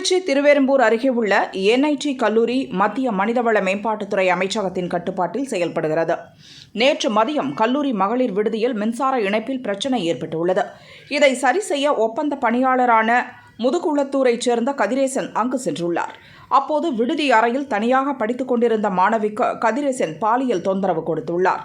திருச்சி திருவெரும்பூர் அருகே உள்ள என்ஐடி கல்லூரி மத்திய மனிதவள மேம்பாட்டுத்துறை அமைச்சகத்தின் கட்டுப்பாட்டில் செயல்படுகிறது. நேற்று மதியம் கல்லூரி மகளிர் விடுதியில் மின்சார இணைப்பில் பிரச்சனை ஏற்பட்டுள்ளது. இதை சரி செய்ய ஒப்பந்த பணியாளரான முதுகுளத்தூரைச் சேர்ந்த கதிரேசன் அங்கு சென்றுள்ளார். அப்போது விடுதி அறையில் தனியாக படித்துக் கொண்டிருந்த மாணவிக்கு கதிரேசன் பாலியல் தொந்தரவு கொடுத்துள்ளார்.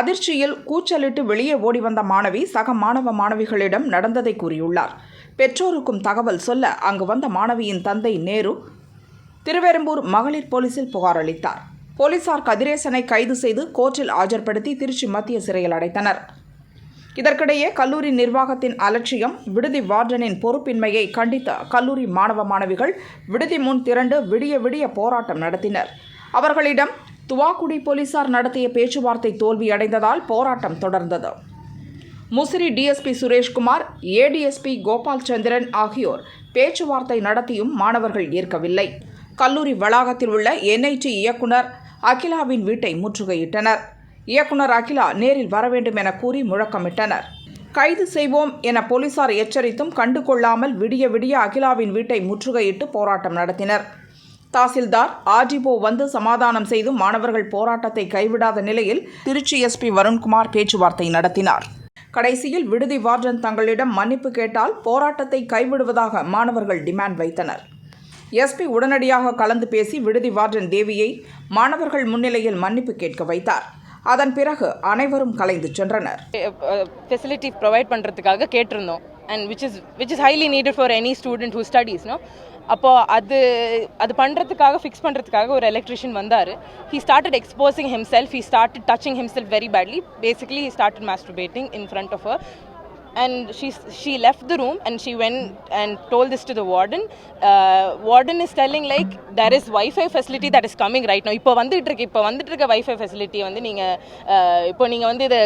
அதிர்ச்சியில் கூச்சலிட்டு வெளியே ஓடி வந்த மாணவி சக மாணவ மாணவிகளிடம் நடந்ததை கூறியுள்ளார். பெற்றோருக்கும் தகவல் சொல்ல அங்கு வந்த மாணவியின் தந்தை நேரு திருவெரும்பூர் மகளிர் போலீசில் புகார் அளித்தார். போலீசார் கதிரேசனை கைது செய்து கோர்ட்டில் ஆஜர்படுத்தி திருச்சி மத்திய சிறையில் அடைத்தனர். இதற்கிடையே கல்லூரி நிர்வாகத்தின் அலட்சியம் விடுதி வார்டனின் பொறுப்பின்மையை கண்டித்த கல்லூரி மாணவ மாணவிகள் விடுதி முன் திரண்டு விடிய விடிய போராட்டம் நடத்தினர். அவர்களிடம் துவாக்குடி போலீசார் நடத்திய பேச்சுவார்த்தை தோல்வியடைந்ததால் போராட்டம் தொடர்ந்தது. முசிறி டிஎஸ்பி சுரேஷ்குமார் ஏடிஎஸ்பி கோபால் சந்திரன் ஆகியோர் பேச்சுவார்த்தை நடத்தியும் மாணவர்கள் ஏற்கவில்லை. கல்லூரி வளாகத்தில் உள்ள என்ஐடி இயக்குனர் அகிலாவின் வீட்டை முற்றுகையிட்டனர். இயக்குனர் அகிலா நேரில் வர வேண்டும் என கூறி முழக்கமிட்டனர். கைது செய்வோம் என போலீசார் எச்சரித்தும் கண்டுகொள்ளாமல் விடிய விடிய அகிலாவின் வீட்டை முற்றுகையிட்டு போராட்டம் நடத்தினர். தாசில்தார் ஆர்டிபோ வந்து சமாதானம் செய்தும் மாணவர்கள் போராட்டத்தை கைவிடாத நிலையில் திருச்சி எஸ்பி வருண்குமார் பேச்சுவார்த்தை நடத்தினார். கடைசியில் விடுதி வார்டன் தங்களிடம் மன்னிப்பு கேட்டால் போராட்டத்தை கைவிடுவதாக மாணவர்கள் டிமாண்ட் வைத்தனர். எஸ்பி உடனடியாக கலந்து பேசி விடுதி வார்டன் தேவியை மாணவர்கள் முன்னிலையில் மன்னிப்பு கேட்க வைத்தார். அதன் பிறகு அனைவரும் கலைந்து சென்றனர். ஃபெசிலிட்டி ப்ரொவைட் பண்ணுறதுக்காக கேட்டிருந்தோம். And which is which is highly needed for any student who studies no அப்போ அது அது பண்ணுறதுக்காக ஃபிக்ஸ் பண்ணுறதுக்காக ஒரு எலக்ட்ரிஷியன் வந்தார். He started exposing himself he started touching himself very badly basically he started masturbating in front of her and she she left the room and she went and told this to the warden. Uh, warden is telling like there is wi-fi facility that is coming right now. இப்போ வந்துட்டு இருக்கு இப்போ வந்துட்டு இருக்க wifi facility வந்து நீங்கள் uh, இப்போ நீங்கள் வந்து இதை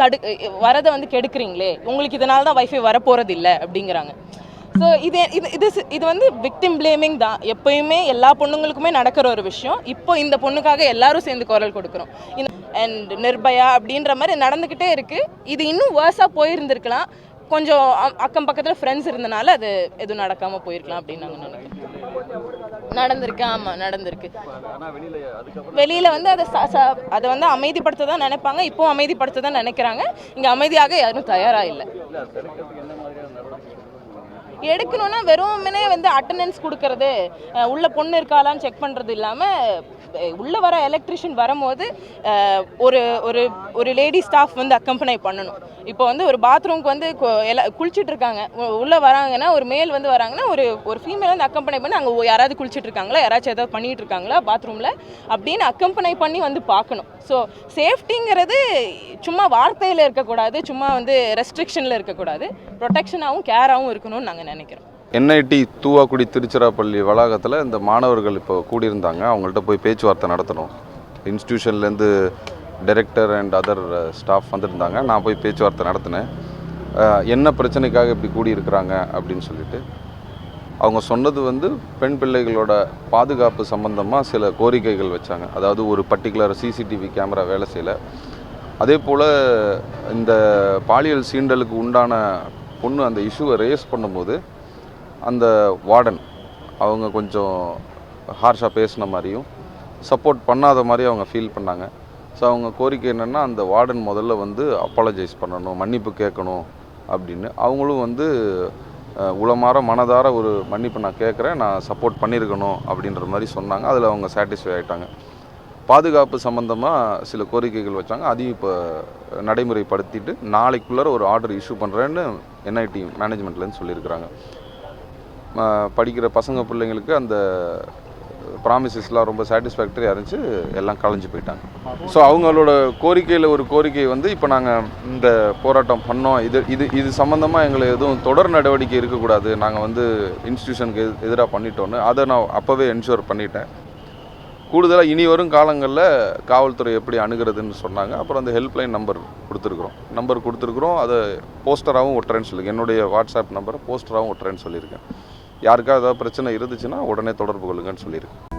தடு வரதை வந்து கெடுக்குறீங்களே. உங்களுக்கு இதனால தான் வைஃபை வரப்போகிறது இல்லை அப்படிங்கிறாங்க. ஸோ இது இது இது இது வந்து விக்டிம் பிளேமிங் தான். எப்பயுமே எல்லா பொண்ணுங்களுக்குமே நடக்கிற ஒரு விஷயம். இப்போ இந்த பொண்ணுக்காக எல்லாரும் சேர்ந்து குரல் கொடுக்குறோம். அண்ட் நிர்பயா அப்படின்ற மாதிரி நடந்துக்கிட்டே இருக்குது இது இன்னும் வேர்ஸாக போயிருந்துருக்கலாம். கொஞ்சம் அக்கம் பக்கத்தில் ஃப்ரெண்ட்ஸ் இருந்தனால அது எதுவும் நடக்காமல் போயிருக்கலாம் அப்படின்னு நாங்கள் நினைக்கிறோம். நடந்திருக்கு. ஆமாம் நடந்திருக்கு. வெளியில் வந்து அதை அதை வந்து அமைதிப்படுத்த தான் நினைப்பாங்க. இப்போ அமைதிப்படுத்த தான் நினைக்கிறாங்க. இங்கே அமைதியாக யாரும் தயாராக இல்லை. எடுக்கணும்னா வெறுமனே வந்து அட்டண்டன்ஸ் கொடுக்கறது உள்ள பொண்ணு இருக்காளான்னு செக் பண்ணுறது இல்லாமல் உள்ளே வர எலக்ட்ரிஷியன் வரும்போது ஒரு ஒரு ஒரு லேடி ஸ்டாஃப் வந்து அக்கம்பனை பண்ணணும். இப்போ வந்து ஒரு பாத்ரூம்க்கு வந்து கு- குளிச்சுட்டு இருக்காங்க. உ- உள்ள வராங்கன்னா ஒரு மேல் வந்து வராங்கன்னா ஒரு ஒரு ஃபீமேல் வந்து அக்கம்பனை பண்ணி அங்கே யாராவது குளிச்சுட்டு இருக்காங்களா யாராச்சும் ஏதாவது பண்ணிட்டு இருக்காங்களா பாத்ரூமில் அப்படின்னு அக்கம்பனை பண்ணி வந்து பார்க்கணும். ஸோ சேஃப்டிங்கிறது சும்மா வார்த்தையில் இருக்கக்கூடாது சும்மா வந்து ரெஸ்ட்ரிக்ஷனில் இருக்கக்கூடாது. ப்ரொடெக்ஷனாகவும் கேராகவும் இருக்கணும்னு நாங்கள் நினைக்கிறோம். என்ஐடி தூவாக்குடி திருச்சிராப்பள்ளி வளாகத்தில் இந்த மாணவர்கள் இப்போ கூடியிருந்தாங்க. அவங்கள்ட்ட போய் பேச்சுவார்த்தை நடத்தணும். இன்ஸ்டியூஷன்லேருந்து டைரக்டர் அண்ட் அதர் ஸ்டாஃப் வந்திருந்தாங்க. நான் போய் பேச்சுவார்த்தை நடத்தினேன். என்ன பிரச்சனைக்காக இப்படி கூடியிருக்கிறாங்க அப்படின்னு சொல்லிட்டு. அவங்க சொன்னது வந்து பெண் பிள்ளைகளோட பாதுகாப்பு சம்பந்தமாக சில கோரிக்கைகள் வச்சாங்க. அதாவது ஒரு பர்டிகுலர் சிசிடிவி கேமரா வேலை செய்யலை. அதே போல் இந்த பாலியல் சீண்டலுக்கு உண்டான பொண்ணு அந்த இஷ்யூவை ரேஸ் பண்ணும்போது அந்த வார்டன் அவங்க கொஞ்சம் ஹார்ஷாக பேசின மாதிரியும் சப்போர்ட் பண்ணாத மாதிரி அவங்க ஃபீல் பண்ணாங்க. ஸோ அவங்க கோரிக்கை என்னென்னா அந்த வார்டன் முதல்ல வந்து அப்பாலஜைஸ் பண்ணணும் மன்னிப்பு கேட்கணும் அப்படின்னு. அவங்களும் வந்து அஹ், உளமாற மனதார ஒரு மன்னிப்பு நான் கேட்குறேன் நான் சப்போர்ட் பண்ணியிருக்கணும் அப்படின்ற மாதிரி சொன்னாங்க. அதில் அவங்க சாட்டிஸ்ஃபை ஆகிட்டாங்க பாதுகாப்பு சம்மந்தமாக சில கோரிக்கைகள் வச்சாங்க. அதையும் இப்போ நடைமுறைப்படுத்திட்டு நாளைக்குள்ளார ஒரு ஆர்டர் இஷ்யூ பண்ணுறேன்னு என்ஐடி மேனேஜ்மெண்ட்லேருந்து சொல்லியிருக்கிறாங்க. படிக்கிற பசங்க பிள்ளைங்களுக்கு அந்த ப்ராமிசஸ்லாம் ரொம்ப சாட்டிஸ்ஃபேக்டரியாக இருந்துச்சு. எல்லாம் கலைஞ்சு போயிட்டாங்க. ஸோ அவங்களோட கோரிக்கையில் ஒரு கோரிக்கை வந்து இப்போ நாங்கள் இந்த போராட்டம் பண்ணோம். இது இது இது சம்மந்தமாக எங்களை எதுவும் தொடர் நடவடிக்கை இருக்கக்கூடாது. நாங்கள் வந்து இன்ஸ்டியூஷனுக்கு எதிராக பண்ணிட்டோன்னு அதை நான் அப்போவே என்ஷூர் பண்ணிட்டேன். கூடுதலாக இனி வரும் காலங்களில் காவல்துறை எப்படி அணுகிறதுன்னு சொன்னாங்க. அப்புறம் அந்த ஹெல்ப்லைன் நம்பர் கொடுத்துருக்குறோம். நம்பர் கொடுத்துருக்குறோம். அதை போஸ்டராகவும் ஒட்டுறேன்னு சொல்லியிருக்கேன். என்னுடைய வாட்ஸ்அப் நம்பரை போஸ்டராகவும் ஒட்டுறேன்னு சொல்லியிருக்கேன். யாருக்கா ஏதாவது பிரச்சனை இருந்துச்சுன்னா உடனே தொடர்பு கொள்ளுங்கன்னு சொல்லியிருக்கேன்.